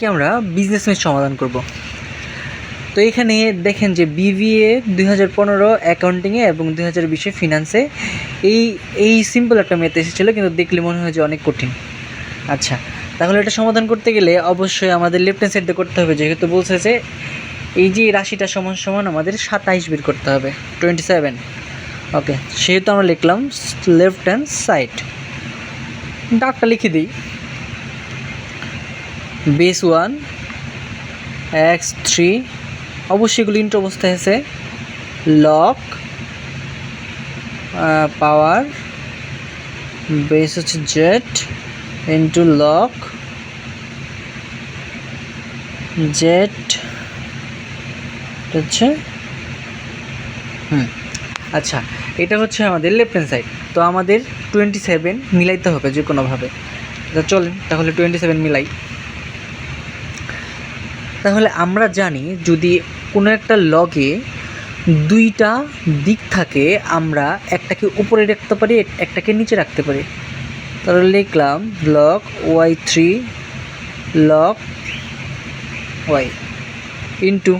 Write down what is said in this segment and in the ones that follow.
আজকে আমরা business math সমাধান করব। তো এখানে দেখেন যে বিবিএ দুই হাজার পনেরো অ্যাকাউন্টিংয়ে এবং দুই হাজার বিশে ফিনান্সে এই এই সিম্পল একটা মেথ এসেছিল, কিন্তু দেখলে মনে হয় যে অনেক কঠিন। আচ্ছা তাহলে এটা সমাধান করতে গেলে অবশ্যই আমাদের লেফট হ্যান্ড সাইডে করতে হবে, যেহেতু বলছে যে এই যে রাশিটা সমান সমান আমাদের সাতাইশ বের করতে হবে টোয়েন্টি সেভেন ওকে সেহেতু আমরা লিখলাম লেফট হ্যান্ড সাইড ডাকটা লিখে দিই। বেস ওয়ান, এক্স থ্রি, অবশ্যই এগুলো ইন্টু অবস্থায় আছে। লক পাওয়ার, বেস হচ্ছে জেড ইন্টু লক জেড হচ্ছে, হুম আচ্ছা এটা হচ্ছে আমাদের লেফট হ্যান্ড সাইড তো আমাদের টোয়েন্টি সেভেন মিলাইতে হবে যে কোনোভাবে চলেন, তাহলে টোয়েন্টি সেভেন মিলাই। তাহলে আমরা জানি যদি কোনো একটা লগে দুইটা দিক থাকে, আমরা একটাকে উপরে রাখতে পারি, একটাকে নিচে রাখতে পারি। তাহলে লিখলাম log Y three log Y into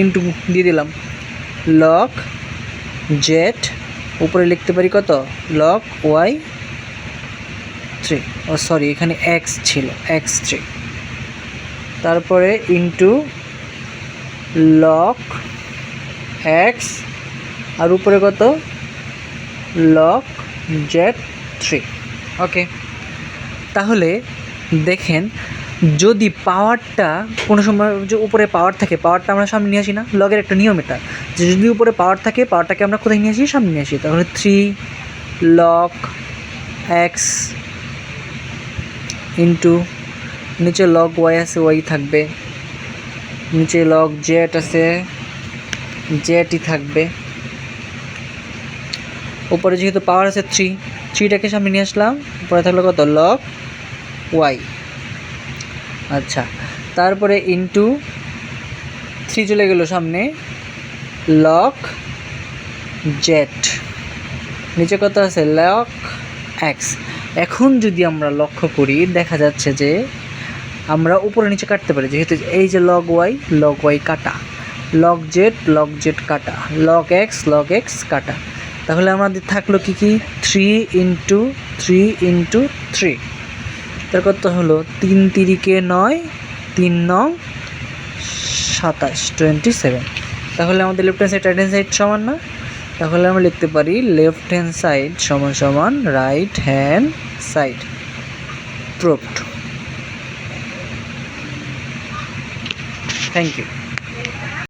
into দিয়ে দিলাম। লক জেড উপরে লিখতে পারি কত? লক ওয়াই থ্রি ও সরি এখানে এক্স ছিল এক্স থ্রি তারপরে ইন্টু লক এক্স আর উপরে কত? লক জেড থ্রি ওকে তাহলে দেখেন, যদি পাওয়ারটা কোনো সময় যে উপরে পাওয়ার থাকে পাওয়ারটা আমরা সামনে নিয়ে আসি না লগের একটা নিয়ম এটা, যে যদি উপরে পাওয়ার থাকে পাওয়ারটাকে আমরা কোথায় নিয়ে আসি? সামনে নিয়ে আসি। তাহলে থ্রি লক এক্স ইন্টু নিচে লগ ওয়াই আছে ওয়াই থাকবে। নিচে লগ জেট আছে জেটই থাকবে। উপরে যেহেতু পাওয়ার আছে থ্রি থ্রিটাকে সামনে নিয়ে আসলাম, উপরে থাকল কত? লগ ওয়াই আচ্ছা তারপরে ইন্টু থ্রি চলে গেল সামনে লক জেট নিচে কত আছে? লক এক্স এখন যদি আমরা লক্ষ্য করি, দেখা যাচ্ছে যে আমরা উপরে নিচে কাটতে পারি, যেহেতু এই যে লগ ওয়াই লগ ওয়াই কাটা। লগ জেড লগ জেড কাটা। লগ এক্স লগ এক্স কাটা। তাহলে আমাদের থাকল কি কি? Three into three into three তার কত হলো? তিন তিরিকে নয়, তিন নং সাতাশ টোয়েন্টি সেভেন তাহলে আমাদের left hand side right hand side সমান না? তাহলে আমরা লিখতে পারি লেফট হ্যান্ড সাইড সমান সমান right hand side proved thank you